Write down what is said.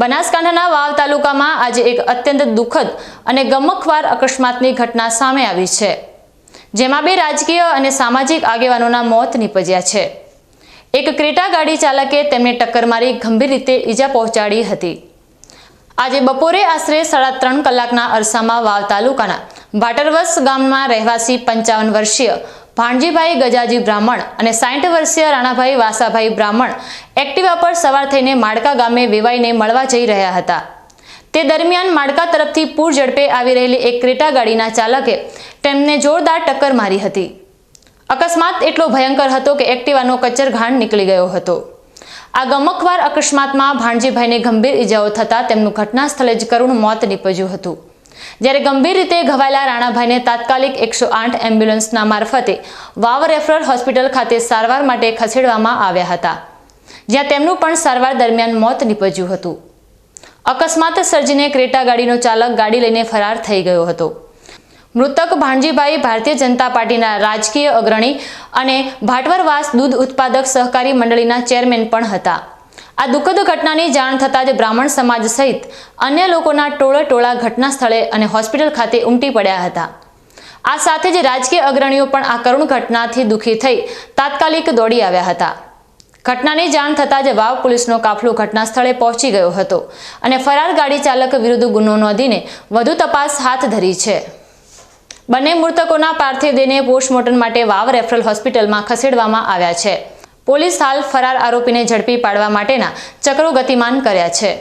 બનાસકાંઠાના વાવ તાલુકામાં આજે એક અત્યંત દુઃખદ અને ગમખવાર અકસ્માતની ઘટના સામે આવી છે. જેમાં બે રાજકીય અને સામાજિક આગેવાનોના મોત નીપજ્યા છે. એક ક્રેટા ગાડી ચાલકે તેમને ટક્કર મારી ગંભીર રીતે ઈજા પહોંચાડી હતી. આજે બપોરે આશરે સાડા ત્રણ કલાકના અરસામાં વાવ તાલુકાના ભાટરવસ ગામમાં રહેવાસી પંચાવન વર્ષીય ભાણજીભાઈ ગજાજી બ્રાહ્મણ અને સાઠ વર્ષીય રાણાભાઈ વાસાભાઈ બ્રાહ્મણ એક્ટિવા પર સવાર થઈને માડકા ગામે વેવાઈને મળવા જઈ રહ્યા હતા. તે દરમિયાન માડકા તરફથી પૂર ઝડપે આવી રહેલી એક ક્રેટા ગાડીના ચાલકે તેમને જોરદાર ટક્કર મારી હતી. અકસ્માત એટલો ભયંકર હતો કે એક્ટિવાનો કચરઘાણ નીકળી ગયો હતો. આ ગમકવાર અકસ્માતમાં ભાણજીભાઈને ગંભીર ઈજાઓ થતાં તેમનું ઘટના સ્થળે જ કરુણ મોત નીપજ્યું હતું. જ્યારે ગંભીર રીતે ઘવાયેલા રાણાભાઈને તાત્કાલિક એકસો આઠ એમ્બ્યુલન્સના મારફતે વાવ રેફરલ હોસ્પિટલ ખાતે સારવાર માટે ખસેડવામાં આવ્યા હતા, જ્યાં તેમનું પણ સારવાર દરમિયાન મોત નીપજ્યું હતું. અકસ્માત સર્જીને ક્રેટા ગાડીનો ચાલક ગાડી લઈને ફરાર થઈ ગયો હતો. મૃતક ભાણજીભાઈ ભારતીય જનતા પાર્ટીના રાજકીય અગ્રણી અને ભાટવરવાસ દૂધ ઉત્પાદક સહકારી મંડળીના ચેરમેન પણ હતા. આ દુઃખદ ઘટનાની જાણ થતાં જ બ્રાહ્મણ સમાજ સહિત અન્ય લોકોના ટોળે ટોળા ઘટના સ્થળે અને હોસ્પિટલ ખાતે ઉમટી પડ્યા હતા. આ સાથે જ રાજકીય અગ્રણીઓ પણ આ કરુણ ઘટનાથી દુઃખી થઈ તાત્કાલિક દોડી આવ્યા હતા. ઘટનાની જાણ થતાં જ વાવ પોલીસનો કાફલો ઘટના સ્થળે પહોંચી ગયો હતો અને ફરાર ગાડી ચાલક વિરુદ્ધ ગુનો નોંધીને વધુ તપાસ હાથ ધરી છે. બંને મૃતકોના પાર્થિવ દેહને પોસ્ટમોર્ટમ માટે વાવ રેફરલ હોસ્પિટલમાં ખસેડવામાં આવ્યા છે. પોલીસ હાલ ફરાર આરોપીને ઝડપી પાડવા માટેના ચક્રો ગતિમાન કર્યા છે.